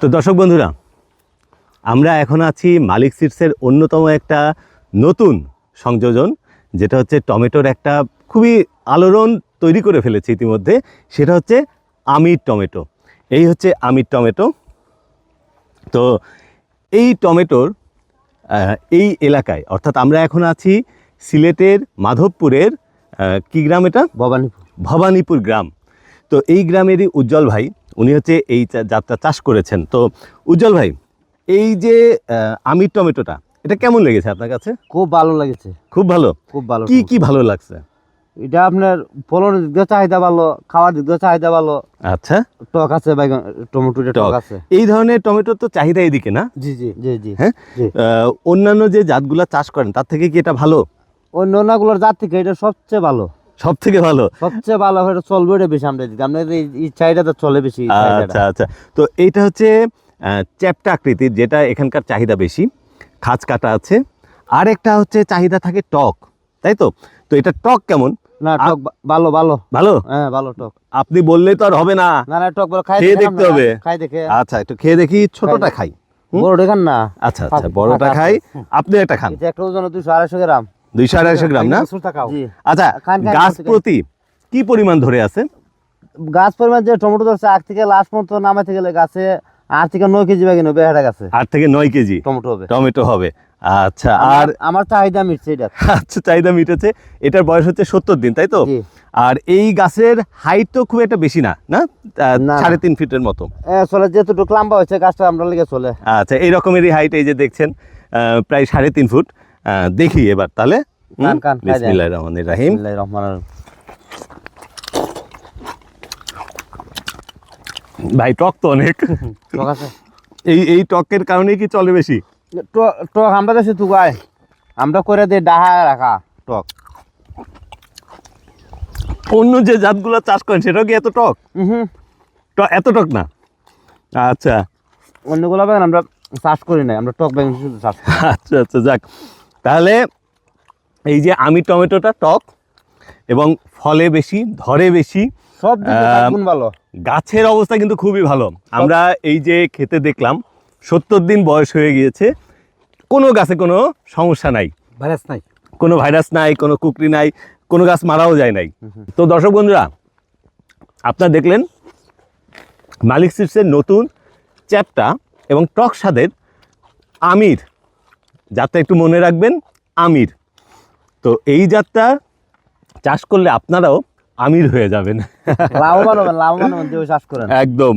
তো দর্শক বন্ধুরা আমরা এখন আছি মালিক সিডসের অন্যতম একটা নতুন সংযোজন যেটা হচ্ছে টমেটোর একটা খুবই আলোড়ন তৈরি করে ফেলেছে ইতিমধ্যে সেটা হচ্ছে আমির টমেটো। এই হচ্ছে আমির টমেটো। তো এই টমেটোর এই এলাকায় অর্থাৎ আমরা এখন আছি সিলেটের মাধবপুরের কি গ্রাম এটা? ভবানীপুর। ভবানীপুর গ্রাম। তো এই গ্রামেরই উজ্জ্বল ভাই উনি হচ্ছে এই জাতটা চাষ করেছেন। তো উজ্জ্বল ভাই এই যে আমির টমেটোটা এটা কেমন লেগেছে আপনার কাছে? খুব ভালো লেগেছে। খুব ভালো? খুব ভালো কি কি ভালো লাগছে? এটা আপনার ফলনের দিক দিয়ে চাহিদা ভালো খাওয়ার দিক দিয়ে চাহিদা ভালো। আচ্ছা। টক আছে বাইগন টমেটো টক। আছে। এই ধরনের টমেটোর তো চাহিদা এদিকে না? জি জি জি জি। হ্যাঁ? অন্যান্য যে জাতগুলা চাষ করেন তার থেকে কি এটা ভালো? অন্য অন্যগুলোর জাত থেকে এটা সবচেয়ে ভালো। সব থেকে ভালো? সবচেয়ে ভালো এটা চলবে এটা বেশি আমরা দিকে আমরা এই চাহিদাটা চলে বেশি আচ্ছা আচ্ছা। তো এইটা হচ্ছে চ্যাপ্টা আকৃতির যেটা এখানকার চাহিদা বেশি। খাঁজ কাটা আছে। আর একটা হচ্ছে চাহিদা থাকে টক তাই তো? তো এটা টক কেমন? না টক ভালো ভালো। ভালো? হ্যাঁ ভালো টক। আপনি বললেই তো আর হবে না। না না টক ভালো খাই খেয়ে দেখতে হবে। খাই দেখে। আচ্ছা একটু খেয়ে দেখি ছোটটা খাই। হুম? বড় দেখান না। আচ্ছা আচ্ছা বড়টা খাই। আপনি একটা খান। এটা একটা ওজন দুশো আড়াইশো গ্রাম। দুইশো আড়াইশো গ্রাম না? আচ্ছা গাছ। প্রতি কি পরিমাণ ধরে আছে? গাছ পরিমাণ যে টমেটো ধরছে আট থেকে লাস্ট পর্যন্ত নামাইতে গেলে গাছে আট থেকে নয় কেজি বাগিন হবে গাছে। আট থেকে নয় কেজি? টমেটো হবে। টমেটো হবে। আচ্ছা আর আমার চাহিদা মিটছে এটা আচ্ছা চাহিদা মিটেছে। এটার বয়স হচ্ছে সত্তর দিন তাই তো? আর এই গাছের হাইট তো খুব একটা বেশি না না। সাড়ে তিন ফিটের মতো। চলে যেহেতু লম্বা হয়েছে গাছটা আমরা লেগে চলে। আচ্ছা এই রকমেরই হাইট এই যে দেখছেন প্রায় সাড়ে তিন ফুট। দেখি এবার তাহলে বিসমিল্লাহির রহমানির রহিম। ভাই টক তো অনেক। টক আছে। এই এই টকের কারণে কি চলে বেশি? টক আমরা দেশে তুগাই। আমরা করে দিই ডাহা রাখা টক। অন্য যে জাতগুলো চাষ করেন সেটাও কি এত টক? এত টক না? আচ্ছা। অন্যগুলো আমরা চাষ করি না আমরা টক বেগুন চাষ আচ্ছা আচ্ছা যাক। তাহলে এই যে আমি টমেটোটা টক এবং ফলে বেশি ধরে বেশি সব ভালো। গাছের অবস্থা কিন্তু খুবই ভালো। আমরা এই যে খেতে দেখলাম সত্তর দিন বয়স হয়ে গিয়েছে কোনো গাছে কোনো সমস্যা নাই। ভাইরাস নাই। কোনো ভাইরাস নাই কোনো কুকরি নাই কোনো গাছ মারাও যায় নাই। তো দর্শক বন্ধুরা আপনারা দেখলেন মালিক সিপসের নতুন চ্যাপটা এবং টক স্বাদের আমির যাত্রা একটু মনে রাখবেন আমির। তো এই যাত্রা চাষ করলে আপনারাও আমির হয়ে যাবেন। লাভবান হবেন লাভবান হবেন চাষ করেন। একদম।